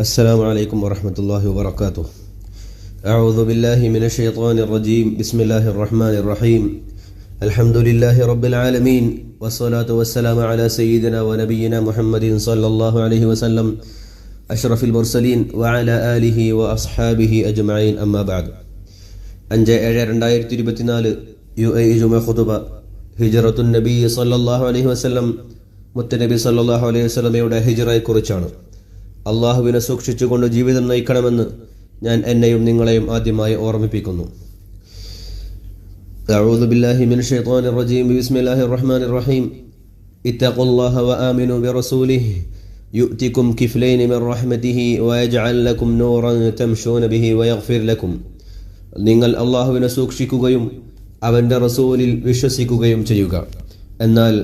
السلام عليكم ورحمة الله وبركاته أعوذ بالله من الشيطان الرجيم بسم الله الرحمن الرحيم الحمد لله رب العالمين والصلاة والسلام على سيدنا ونبينا محمد صلى الله عليه وسلم أشرف المرسلين وعلى آله وأصحابه أجمعين أما بعد അഞ്ച് ഏഴ് രണ്ടായിരത്തി ഇരുപത്തിനാല് യു എ ജുമ ഖുതുബ ഹിജറത്തുൻ നബി സല്ലല്ലാഹു അലൈഹി വസല്ലം മുത്തനബി സല്ലല്ലാഹു അലൈഹി വസല്ലമയുടെ ഹിജറയെക്കുറിച്ചാണ് അള്ളാഹുവിനെ സൂക്ഷിച്ചുകൊണ്ട് ജീവിതം നയിക്കണമെന്ന് ഞാൻ എന്നെയും നിങ്ങളെയും ആദ്യമായി ഓർമ്മിപ്പിക്കുന്നു أعوذ بالله من الشيطان الرجيم بسم الله الرحمن الرحيم اتقوا الله وآمنوا برسوله يؤتكم كفلين من رحمته ويجعل لكم نورا تمشون به ويغفر لكم നിങ്ങൾ അള്ളാഹുവിനെ സൂക്ഷിക്കുകയും അവൻ്റെ റസൂലിൽ വിശ്വസിക്കുകയും ചെയ്യുക എന്നാൽ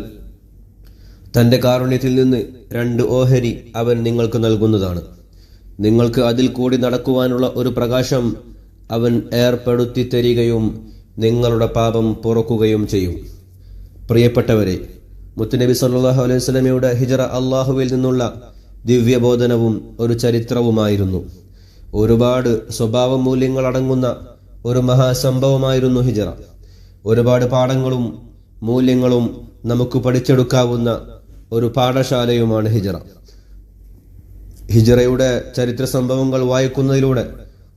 തന്റെ കാരുണ്യത്തിൽ നിന്ന് രണ്ട് ഓഹരി അവൻ നിങ്ങൾക്ക് നൽകുന്നതാണ്. നിങ്ങൾക്ക് അതിൽ കൂടി നടക്കുവാനുള്ള ഒരു പ്രകാശം അവൻ ഏർപ്പെടുത്തി തരികയും നിങ്ങളുടെ പാപം പുറക്കുകയും ചെയ്യും. പ്രിയപ്പെട്ടവരെ മുത്തുനബി സല്ലാഹു അലൈഹി സ്വലമയുടെ ഹിജറ അള്ളാഹുവിൽ നിന്നുള്ള ദിവ്യബോധനവും ഒരു ചരിത്രവുമായിരുന്നു. ഒരുപാട് സ്വഭാവ മൂല്യങ്ങൾ അടങ്ങുന്ന ഒരു മഹാസംഭവമായിരുന്നു ഹിജറ. ഒരുപാട് പാഠങ്ങളും മൂല്യങ്ങളും നമുക്ക് പഠിച്ചെടുക്കാവുന്ന ഒരു പാഠശാലയുമാണ് ഹിജറ. ഹിജറയുടെ ചരിത്ര സംഭവങ്ങൾ വായിക്കുന്നതിലൂടെ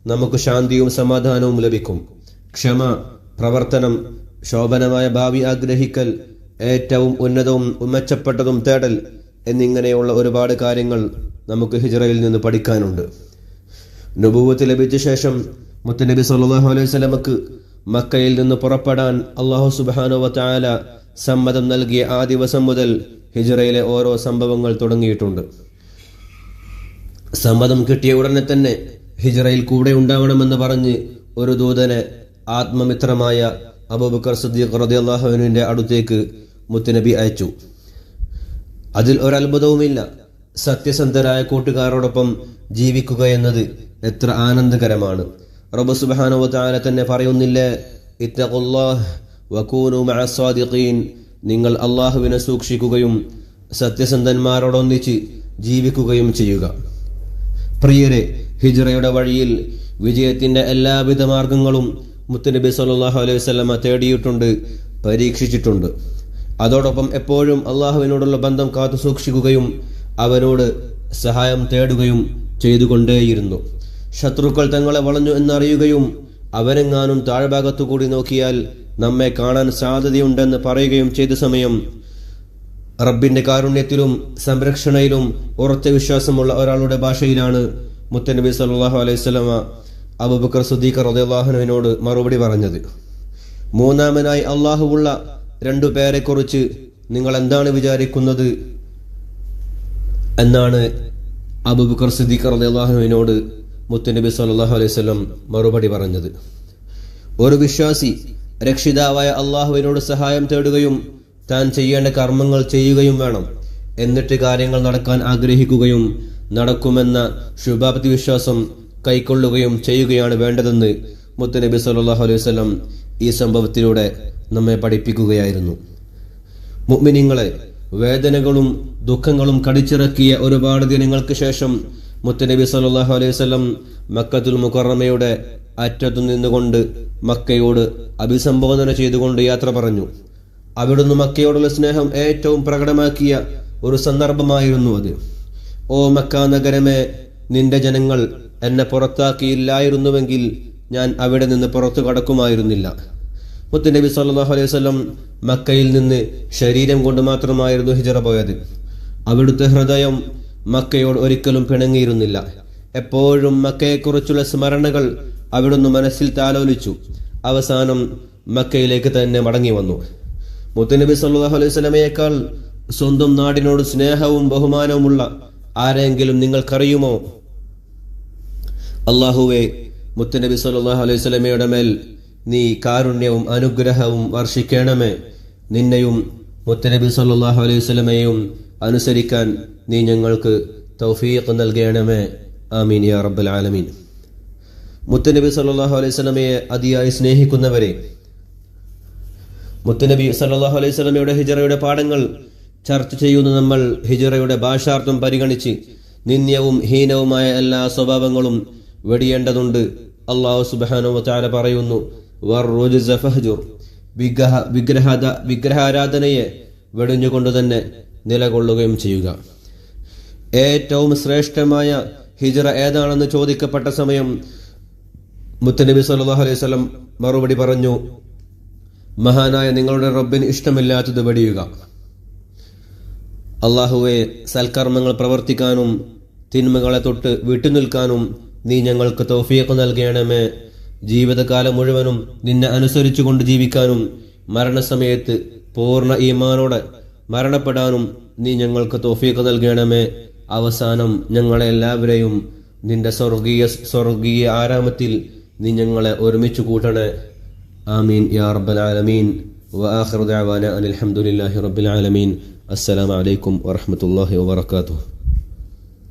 നമുക്ക് ശാന്തിയും സമാധാനവും ലഭിക്കും. ക്ഷമ പ്രവർത്തനം ശോഭനമായ ഭാവി ആഗ്രഹിക്കൽ ഏറ്റവും ഉന്നതവും മെച്ചപ്പെട്ടതും തേടൽ എന്നിങ്ങനെയുള്ള ഒരുപാട് കാര്യങ്ങൾ നമുക്ക് ഹിജറയിൽ നിന്ന് പഠിക്കാനുണ്ട്. നുപൂവത്ത് ലഭിച്ച ശേഷം മുത്തനബി സല്ലാഹു അലൈഹി സ്വലമക്ക് മക്കയിൽ നിന്ന് പുറപ്പെടാൻ അള്ളാഹു സുബാനോ താല സമ്മതം നൽകിയ ആ ദിവസം മുതൽ ഹിജറയിലെ ഓരോ സംഭവങ്ങൾ തുടങ്ങിയിട്ടുണ്ട്. സമ്മതം കിട്ടിയ ഉടനെ തന്നെ ഹിജറയിൽ കൂടെ ഉണ്ടാവണമെന്ന് പറഞ്ഞ് ഒരു ദൂതനെ ആത്മമിത്രമായ അബൂബക്കർ സദ്ദീഖ് റദിയല്ലാഹുവിന്റെ അടുത്തേക്ക് മുത്തുനബി അയച്ചു. അതിൽ ഒരത്ഭുതവുമില്ല. സത്യസന്ധരായ കൂട്ടുകാരോടൊപ്പം ജീവിക്കുക എന്നത് എത്ര ആനന്ദകരമാണ്. റബ്ബ് സുബാനോ വതആല തന്നെ പറയുന്നില്ലേ ഇത്തഖുല്ലാഹ് വകൂനു മഅസ്സാദിഖീൻ നിങ്ങൾ അള്ളാഹുവിനെ സൂക്ഷിക്കുകയും സത്യസന്ധന്മാരോടൊന്നിച്ച് ജീവിക്കുകയും ചെയ്യുക. പ്രിയരെ ഹിജ്റയുടെ വഴിയിൽ വിജയത്തിന്റെ എല്ലാവിധ മാർഗങ്ങളും മുത്തനബി സല്ലാഹു അലൈഹി വസല്ലമ തേടിയിട്ടുണ്ട് പരീക്ഷിച്ചിട്ടുണ്ട്. അതോടൊപ്പം എപ്പോഴും അള്ളാഹുവിനോടുള്ള ബന്ധം കാത്തു സൂക്ഷിക്കുകയും അവനോട് സഹായം തേടുകയും ചെയ്തുകൊണ്ടേയിരുന്നു. ശത്രുക്കൾ തങ്ങളെ വളഞ്ഞു എന്നറിയുകയും അവരെങ്ങാനും താഴ്ഭാഗത്തു കൂടി നോക്കിയാൽ നമ്മെ കാണാൻ സാധ്യതയുണ്ടെന്ന് പറയുകയും ചെയ്ത സമയം റബ്ബിന്റെ കാരുണ്യത്തിലും സംരക്ഷണയിലും ഉറച്ച വിശ്വാസമുള്ള ഒരാളുടെ ഭാഷയിലാണ് മുത്തനബി സല്ലാഹു അലൈഹി സ്വലമ അബുബക്കർ സുദ്ദീഖർ റദിയാഹുനുവിനോട് മറുപടി പറഞ്ഞത്. മൂന്നാമനായി അള്ളാഹുവുള്ള രണ്ടു പേരെക്കുറിച്ച് നിങ്ങൾ എന്താണ് വിചാരിക്കുന്നത്? എന്നാണ് അബുബക്കർ സിദ്ദീഖ് റദിയാഹുവിനോട് മുത്തനബി സല്ലാഹു അലൈഹി സ്വലം മറുപടി പറഞ്ഞത്. ഒരു വിശ്വാസി രക്ഷിതാവായ അള്ളാഹുവിനോട് സഹായം തേടുകയും താൻ ചെയ്യേണ്ട കർമ്മങ്ങൾ ചെയ്യുകയും വേണം. എന്നിട്ട് കാര്യങ്ങൾ നടക്കാൻ ആഗ്രഹിക്കുകയും നടക്കുമെന്ന ശുഭാപ്തി വിശ്വാസം കൈക്കൊള്ളുകയും ചെയ്യുകയാണ് വേണ്ടതെന്ന് മുത്തനബി സല്ലാഹു അലൈഹി വസല്ലം ഈ സംഭവത്തിലൂടെ നമ്മെ പഠിപ്പിക്കുകയായിരുന്നു. മുഗ്മിനിങ്ങളെ വേദനകളും ദുഃഖങ്ങളും കടിച്ചിറക്കിയ ഒരുപാട് ദിനങ്ങൾക്ക് ശേഷം മുത്തനബി സല്ലാഹു അലൈഹി വസല്ലം മക്കത്തുൽ മുക്കറമയുടെ അറ്റത്തു നിന്നുകൊണ്ട് മക്കയോട് അഭിസംബോധന ചെയ്തുകൊണ്ട് യാത്ര പറഞ്ഞു. അവിടുന്ന് മക്കയോടുള്ള സ്നേഹം ഏറ്റവും പ്രകടമാക്കിയ ഒരു സന്ദർഭമായിരുന്നു അത്. ഓ മക്ക നഗരമേ നിന്റെ ജനങ്ങൾ എന്നെ പുറത്താക്കിയില്ലായിരുന്നുവെങ്കിൽ ഞാൻ അവിടെ നിന്ന് പുറത്തു കടക്കുമായിരുന്നില്ല. മുത്തുനബി സല്ലാഹു അലൈഹി വസല്ലം മക്കയിൽ നിന്ന് ശരീരം കൊണ്ട് മാത്രമായിരുന്നു ഹിജറ പോയത്. അവിടുത്തെ ഹൃദയം മക്കയോട് ഒരിക്കലും പിണങ്ങിയിരുന്നില്ല. എപ്പോഴും മക്കയെക്കുറിച്ചുള്ള സ്മരണകൾ അവിടുന്ന് മനസ്സിൽ താലോലിച്ചു. അവസാനം മക്കയിലേക്ക് തന്നെ മടങ്ങി വന്നു. മുത്തനബി സല്ലാഹു അലൈഹി സ്വലമയേക്കാൾ സ്വന്തം നാടിനോട് സ്നേഹവും ബഹുമാനവുമുള്ള ആരെങ്കിലും നിങ്ങൾക്കറിയുമോ? അള്ളാഹുവെ മുത്തനബി സല്ലാഹു അലൈഹി സ്വലമയുടെ മേൽ നീ കാരുണ്യവും അനുഗ്രഹവും വർഷിക്കണമേ. നിന്നെയും മുത്തനബി സല്ലാഹു അലൈഹി സ്വലമയെയും അനുസരിക്കാൻ നീ ഞങ്ങൾക്ക് തൗഫീഖ് നൽകണമേ. ആമീൻ യാ റബ്ബൽ ആലമീൻ. മുത്തനബി സല്ലാഹു അലൈഹി സ്വലമയെ അതിയായി സ്നേഹിക്കുന്നവരെ മുത്തനബി സല്ലാഹു അലൈഹി സ്വലമയുടെ ഹിജറയുടെ പാഠങ്ങൾ ചർച്ച ചെയ്യുന്ന നമ്മൾ ഹിജറയുടെ ഭാഷാർത്ഥം പരിഗണിച്ച് നിന്ദ്യവും ഹീനവുമായ എല്ലാ സ്വഭാവങ്ങളും വെടിയേണ്ടതുണ്ട് അള്ളാഹു സുബാനോ ചാല പറയുന്നു. വിഗ്രഹ വിഗ്രഹാരാധനയെ വെടിഞ്ഞുകൊണ്ട് തന്നെ നിലകൊള്ളുകയും ചെയ്യുക ഏറ്റവും ശ്രേഷ്ഠമായ ഹിജറ ഏതാണെന്ന് ചോദിക്കപ്പെട്ട സമയം മുത്തനബി സല്ലല്ലാഹു അലൈഹി സ്വലം മറുപടി പറഞ്ഞു മഹാനായ നിങ്ങളുടെ റബ്ബിന് ഇഷ്ടമില്ലാത്തത് വെടിയുക. അള്ളാഹുവെ സൽക്കർമ്മങ്ങൾ പ്രവർത്തിക്കാനും തിന്മകളെ തൊട്ട് വിട്ടുനിൽക്കാനും നീ ഞങ്ങൾക്ക് തോഫിയൊക്കെ നൽകണമേ. ജീവിതകാലം മുഴുവനും നിന്നെ അനുസരിച്ചു കൊണ്ട് ജീവിക്കാനും മരണസമയത്ത് പൂർണ ഈമാനോടെ മരണപ്പെടാനും നീ ഞങ്ങൾക്ക് തോഫിയൊക്കെ നൽകണമേ. അവസാനം ഞങ്ങളെ എല്ലാവരെയും നിന്റെ സ്വർഗീയ സ്വർഗീയ ആരാമത്തിൽ നീ ഞങ്ങളെ ഒരുമിച്ച് കൂട്ടണേ آمين يا رب العالمين وآخر دعوانا أن الحمد لله رب العالمين السلام عليكم ورحمة الله وبركاته